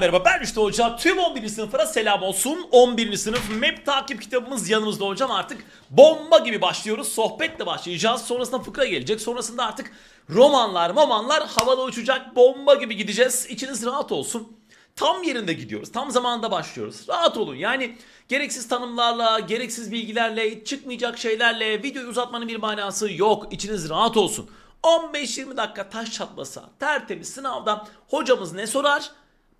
Merhaba ben Rüştü Hoca. Tüm 11. sınıflara selam olsun. 11. sınıf MEP takip kitabımız yanımızda hocam. Artık bomba gibi başlıyoruz. Sohbetle başlayacağız. Sonrasında fıkra gelecek. Sonrasında artık romanlar, romanlar havada uçacak. Bomba gibi gideceğiz. İçiniz rahat olsun. Tam yerinde gidiyoruz. Tam zamanında başlıyoruz. Rahat olun. Yani gereksiz tanımlarla, gereksiz bilgilerle, çıkmayacak şeylerle videoyu uzatmanın bir manası yok. İçiniz rahat olsun. 15-20 dakika taş çatmasa tertemiz sınavda hocamız ne sorar?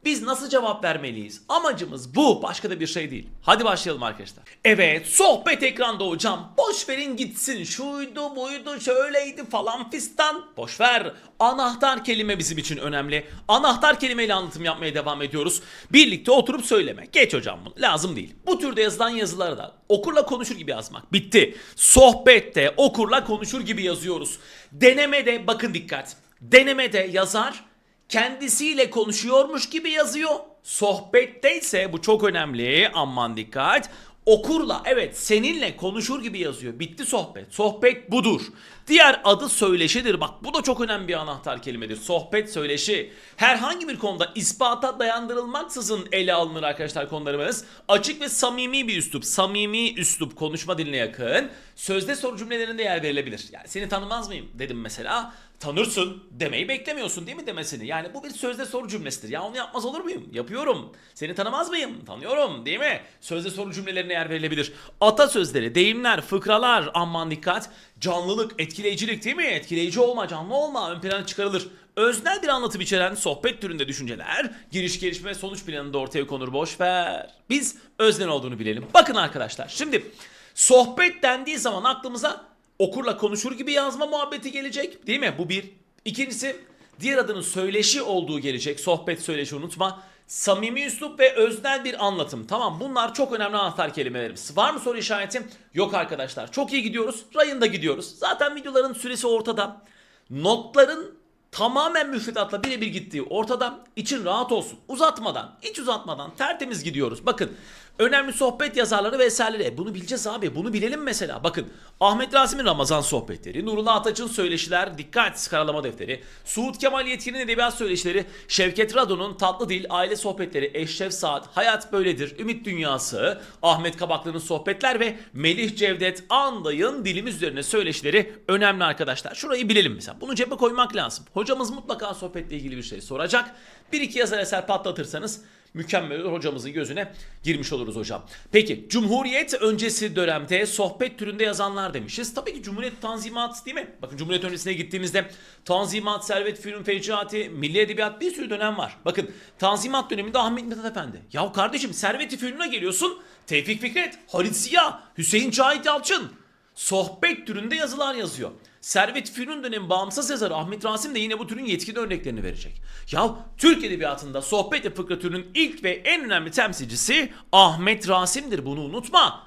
Biz nasıl cevap vermeliyiz? Amacımız bu. Başka da bir şey değil. Hadi başlayalım arkadaşlar. Evet sohbet ekranda hocam. Boş verin gitsin. Şuydu buydu şöyleydi falan fistan. Boş ver. Anahtar kelime bizim için önemli. Anahtar kelimeyle anlatım yapmaya devam ediyoruz. Birlikte oturup söyleme. Geç hocam bunu. Lazım değil. Bu türde yazılan yazıları da okurla konuşur gibi yazmak. Bitti. Sohbette okurla konuşur gibi yazıyoruz. Denemede bakın dikkat. Denemede yazar kendisiyle konuşuyormuş gibi yazıyor. Sohbette ise bu çok önemli. Aman dikkat. Okurla evet seninle konuşur gibi yazıyor. Bitti sohbet. Sohbet budur. Diğer adı söyleşidir. Bak bu da çok önemli bir anahtar kelimedir. Sohbet söyleşi. Herhangi bir konuda ispata dayandırılmaksızın ele alınır arkadaşlar konularımız. Açık ve samimi bir üslup. Samimi üslup konuşma diline yakın. Sözde soru cümlelerinde yer verilebilir. Yani seni tanımaz mıyım dedim mesela. Tanırsın demeyi beklemiyorsun değil mi demesini. Yani bu bir sözde soru cümlesidir. Ya onu yapmaz olur muyum? Yapıyorum. Seni tanımaz mıyım? Tanıyorum değil mi? Sözde soru cümlelerine yer verilebilir. Atasözleri, deyimler, fıkralar aman dikkat. Canlılık, etkileyicilik değil mi? Etkileyici olma, canlı olma ön plana çıkarılır. Öznel bir anlatım içeren sohbet türünde düşünceler, giriş gelişme sonuç planında ortaya konur boş ver. Biz öznel olduğunu bilelim. Bakın arkadaşlar şimdi sohbet dendiği zaman aklımıza okurla konuşur gibi yazma muhabbeti gelecek değil mi? Bu bir. İkincisi diğer adının söyleşi olduğu gelecek. Sohbet söyleşi unutma. Samimi üslup ve öznel bir anlatım. Tamam bunlar çok önemli anahtar kelimelerimiz. Var mı soru işareti? Yok arkadaşlar. Çok iyi gidiyoruz. Rayında gidiyoruz. Zaten videoların süresi ortada. Notların tamamen müfredatla birebir gittiği ortada. İçin rahat olsun. Uzatmadan, hiç uzatmadan tertemiz gidiyoruz. Bakın önemli sohbet yazarları ve eserleri. Bunu bileceğiz abi. Bunu bilelim mesela. Bakın Ahmet Rasim'in Ramazan sohbetleri, Nurullah Ataç'ın söyleşiler, dikkat karalama defteri, Suud Kemal Yetkin'in edebiyat söyleşileri, Şevket Rado'nun tatlı dil, aile sohbetleri, Eşref Saat, Hayat Böyledir, Ümit Dünyası, Ahmet Kabaklı'nın sohbetler ve Melih Cevdet Anday'ın dilimiz üzerine söyleşileri önemli arkadaşlar. Şurayı bilelim mesela. Bunu cebe koymak lazım. Hocamız mutlaka sohbetle ilgili bir şey soracak. Bir iki yazar eser patlatırsanız mükemmel hocamızın gözüne girmiş oluruz hocam. Peki Cumhuriyet öncesi dönemde sohbet türünde yazanlar demişiz. Tabii ki Cumhuriyet Tanzimat değil mi? Bakın Cumhuriyet öncesine gittiğimizde Tanzimat, Servet Fünun Fecaati, Milli Edebiyat bir sürü dönem var. Bakın Tanzimat döneminde Ahmet Mithat Efendi. Ya kardeşim Servet-i Fünun'a geliyorsun. Tevfik Fikret, Halit Ziya, Hüseyin Cahit Yalçın. Sohbet türünde yazılar yazıyor. Servet Fünun dönemi bağımsız yazarı Ahmet Rasim de yine bu türün yetkin örneklerini verecek. Ya Türk Edebiyatı'nda sohbet ve fıkra türünün ilk ve en önemli temsilcisi Ahmet Rasim'dir bunu unutma.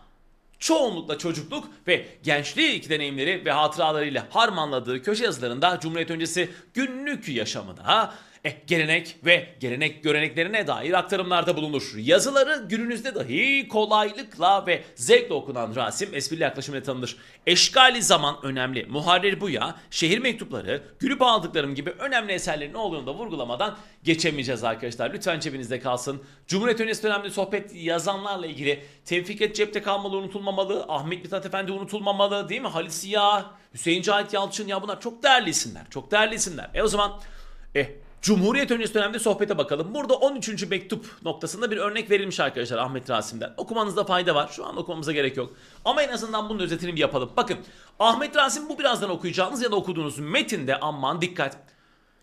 Çoğunlukla çocukluk ve gençliği iki deneyimleri ve hatıralarıyla harmanladığı köşe yazılarında Cumhuriyet öncesi günlük yaşamına eh, gelenek ve gelenek göreneklerine dair aktarımlarda bulunur. Yazıları günümüzde dahi kolaylıkla ve zevkle okunan Rasim esprili yaklaşımıyla tanınır. Eşkali zaman önemli. Muharrir Buya, şehir mektupları, gülüp aldıklarım gibi önemli eserlerin olduğunu da vurgulamadan geçemeyeceğiz arkadaşlar. Lütfen cebinizde kalsın. Cumhuriyet öncesi dönemde sohbet yazanlarla ilgili Tevfik et cepte kalmalı unutulmamalı. Ahmet Mithat Efendi unutulmamalı değil mi? Halis Ziya, Hüseyin Cahit Yalçın ya bunlar çok değerli isimler. Çok değerli isimler. E o zaman eh Cumhuriyet öncesi dönemde sohbete bakalım. Burada 13. mektup noktasında bir örnek verilmiş arkadaşlar Ahmet Rasim'den. Okumanızda fayda var. Şu an okumamıza gerek yok. Ama en azından bunun özetini bir yapalım. Bakın Ahmet Rasim bu birazdan okuyacağınız ya da okuduğunuz metinde aman dikkat.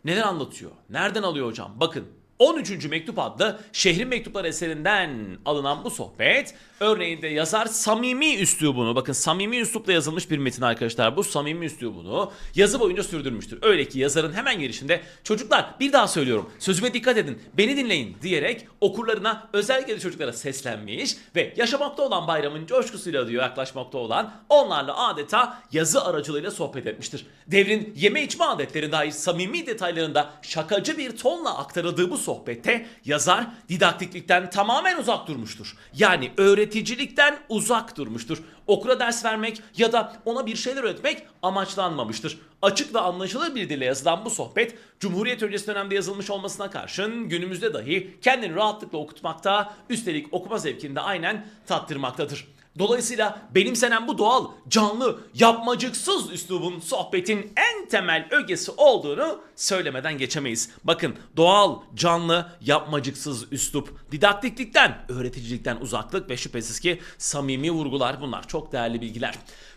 Neler anlatıyor? Nereden alıyor hocam? Bakın 13. Mektup adlı Şehrin Mektupları eserinden alınan bu sohbet örneğinde yazar samimi üslubunu bakın samimi üslupla yazılmış bir metin arkadaşlar bu samimi üslubunu yazı boyunca sürdürmüştür. Öyle ki yazarın hemen girişinde çocuklar bir daha söylüyorum sözüme dikkat edin beni dinleyin diyerek okurlarına özellikle de çocuklara seslenmiş ve yaşamakta olan bayramın coşkusuyla diyor yaklaşmakta olan onlarla adeta yazı aracılığıyla sohbet etmiştir. Devrin yeme içme adetleri dair samimi detaylarında şakacı bir tonla aktarıldığı bu sohbette yazar didaktiklikten tamamen uzak durmuştur. Yani öğreticilikten uzak durmuştur. Okura ders vermek ya da ona bir şeyler öğretmek amaçlanmamıştır. Açık ve anlaşılır bir dille yazılan bu sohbet Cumhuriyet öncesi dönemde yazılmış olmasına karşın günümüzde dahi kendini rahatlıkla okutmakta üstelik okuma zevkini de aynen tattırmaktadır. Dolayısıyla benimsenen bu doğal, canlı, yapmacıksız üslubun sohbetin en temel ögesi olduğunu söylemeden geçemeyiz. Bakın doğal, canlı, yapmacıksız üslup, didaktiklikten, öğreticilikten uzaklık ve şüphesiz ki samimi vurgular bunlar çok değerli bilgiler.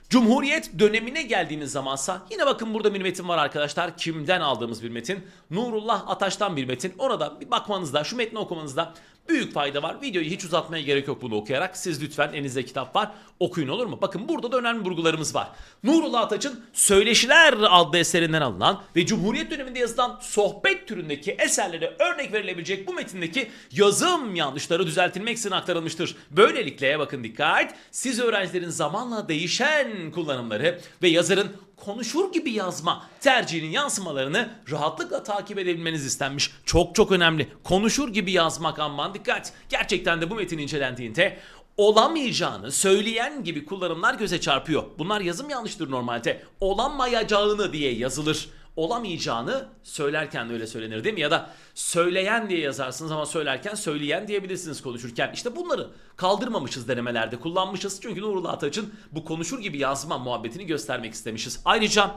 Cumhuriyet dönemine geldiğimiz zamansa yine bakın burada bir metin var arkadaşlar. Kimden aldığımız bir metin? Nurullah Ataş'tan bir metin. Orada bir bakmanızda, şu metni okumanızda büyük fayda var. Videoyu hiç uzatmaya gerek yok bunu okuyarak. Siz lütfen elinizde kitap var okuyun olur mu? Bakın burada da önemli vurgularımız var. Nurullah Ataç'ın Söyleşiler adlı eserinden alınan ve Cumhuriyet döneminde yazılan sohbet türündeki eserlere örnek verilebilecek bu metindeki yazım yanlışları düzeltilmek için aktarılmıştır. Böylelikle bakın dikkat siz öğrencilerin zamanla değişen kullanımları ve yazarın konuşur gibi yazma tercihinin yansımalarını rahatlıkla takip edebilmeniz istenmiş. Çok çok önemli. Konuşur gibi yazmak aman dikkat. Gerçekten de bu metin incelendiğinde olamayacağını söyleyen gibi kullanımlar göze çarpıyor. Bunlar yazım yanlıştır normalde. Olamayacağını diye yazılır. Olamayacağını söylerken de öyle söylenir değil mi? Ya da söyleyen diye yazarsınız ama söylerken söyleyen diyebilirsiniz konuşurken. İşte bunları kaldırmamışız denemelerde kullanmışız. Çünkü Nurullah Ataç'ın bu konuşur gibi yazma muhabbetini göstermek istemişiz. Ayrıca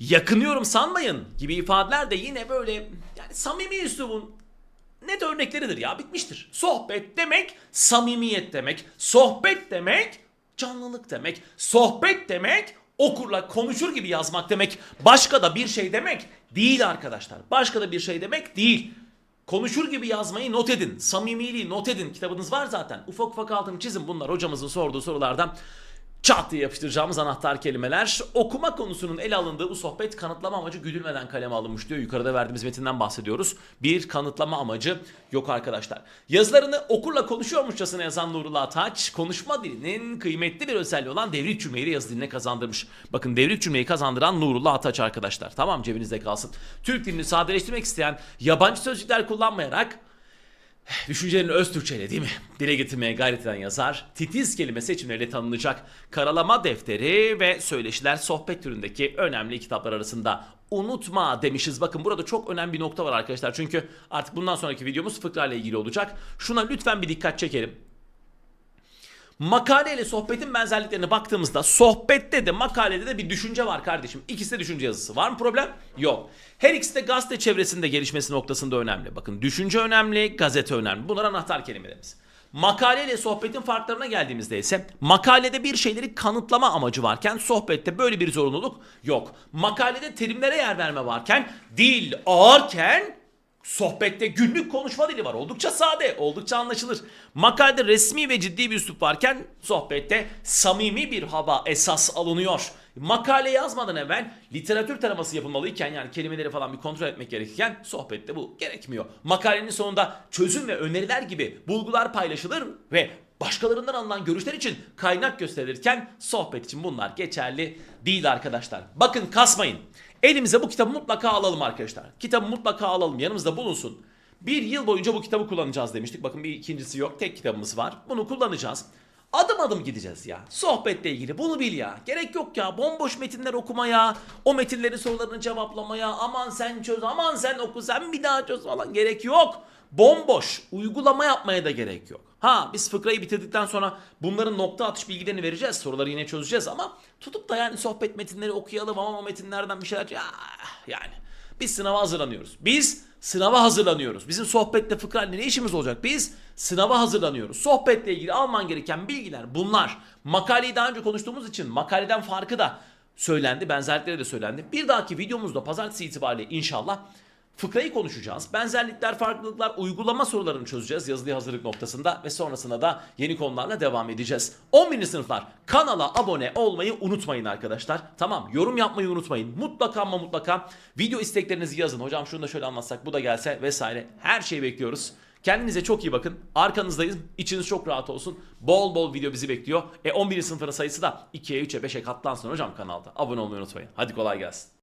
yakınıyorum sanmayın gibi ifadeler de yine böyle yani samimi üslubun net örnekleridir ya bitmiştir. Sohbet demek samimiyet demek. Sohbet demek canlılık demek. Sohbet demek okurla konuşur gibi yazmak demek. Başka da bir şey demek değil arkadaşlar. Başka da bir şey demek değil. Konuşur gibi yazmayı not edin. Samimiliği not edin. Kitabınız var zaten. Ufak ufak altını çizin. Bunlar hocamızın sorduğu sorulardan çat diye yapıştıracağımız anahtar kelimeler. Okuma konusunun ele alındığı bu sohbet kanıtlama amacı güdülmeden kaleme alınmış diyor. Yukarıda verdiğimiz metinden bahsediyoruz. Bir kanıtlama amacı yok arkadaşlar. Yazılarını okurla konuşuyormuşçasına yazan Nurullah Ataç, konuşma dilinin kıymetli bir özelliği olan devrik cümleyi de yazı diline kazandırmış. Bakın devrik cümleyi kazandıran Nurullah Ataç arkadaşlar. Tamam cebinizde kalsın. Türk dilini sadeleştirmek isteyen yabancı sözcükler kullanmayarak Düşüncelerini öz Türkçeyle değil mi? Dile getirmeye gayret eden yazar, titiz kelime seçimleriyle tanınacak karalama defteri ve söyleşiler sohbet türündeki önemli kitaplar arasında. Unutma demişiz. Bakın burada çok önemli bir nokta var arkadaşlar. Çünkü artık bundan sonraki videomuz fıkra ile ilgili olacak. Şuna lütfen bir dikkat çekelim. Makale ile sohbetin benzerliklerine baktığımızda sohbette de makalede de bir düşünce var kardeşim. İkisi de düşünce yazısı. Var mı problem? Yok. Her ikisi de gazete çevresinde gelişmesi noktasında önemli. Bakın düşünce önemli, gazete önemli. Bunlar anahtar kelimelerimiz. Makale ile sohbetin farklarına geldiğimizde ise makalede bir şeyleri kanıtlama amacı varken sohbette böyle bir zorunluluk yok. Makalede terimlere yer verme varken dil ağırken Sohbette günlük konuşma dili var. Oldukça sade, oldukça anlaşılır. Makalede resmi ve ciddi bir üslup varken sohbette samimi bir hava esas alınıyor. Makale yazmadan evvel literatür taraması yapılmalıyken yani kelimeleri falan bir kontrol etmek gerekirken sohbette bu gerekmiyor. Makalenin sonunda çözüm ve öneriler gibi bulgular paylaşılır ve başkalarından alınan görüşler için kaynak gösterilirken sohbet için bunlar geçerli değil arkadaşlar. Bakın kasmayın. Elimize bu kitabı mutlaka alalım arkadaşlar. Kitabı mutlaka alalım yanımızda bulunsun. Bir yıl boyunca bu kitabı kullanacağız demiştik. Bakın bir ikincisi yok. Tek kitabımız var. Bunu kullanacağız. Adım adım gideceğiz ya. Sohbetle ilgili bunu bil ya. Gerek yok ya. Bomboş metinler okumaya, o metinlerin sorularını cevaplamaya, aman sen çöz, aman sen oku, sen bir daha çöz falan gerek yok. Bomboş. Uygulama yapmaya da gerek yok. Ha biz fıkrayı bitirdikten sonra bunların nokta atış bilgilerini vereceğiz. Soruları yine çözeceğiz ama tutup da yani sohbet metinleri okuyalım ama o metinlerden bir şeyler ya yani biz sınava hazırlanıyoruz. Biz sınava hazırlanıyoruz. Bizim sohbetle fıkrayla ne işimiz olacak? Biz sınava hazırlanıyoruz. Sohbetle ilgili alman gereken bilgiler bunlar. Makaleyi daha önce konuştuğumuz için makaleden farkı da söylendi. Benzerlikleri de söylendi. Bir dahaki videomuzda pazartesi itibariyle inşallah Fıkrayı konuşacağız. Benzerlikler, farklılıklar, uygulama sorularını çözeceğiz yazılı hazırlık noktasında ve sonrasında da yeni konularla devam edeceğiz. 11. sınıflar kanala abone olmayı unutmayın arkadaşlar. Tamam yorum yapmayı unutmayın. Mutlaka ama mutlaka video isteklerinizi yazın. Hocam şunu da şöyle anlatsak bu da gelse vesaire. Her şeyi bekliyoruz. Kendinize çok iyi bakın. Arkanızdayız. İçiniz çok rahat olsun. Bol bol video bizi bekliyor. E 11. sınıfların sayısı da 2'ye 3'e 5'e katlansın hocam kanalda. Abone olmayı unutmayın. Hadi kolay gelsin.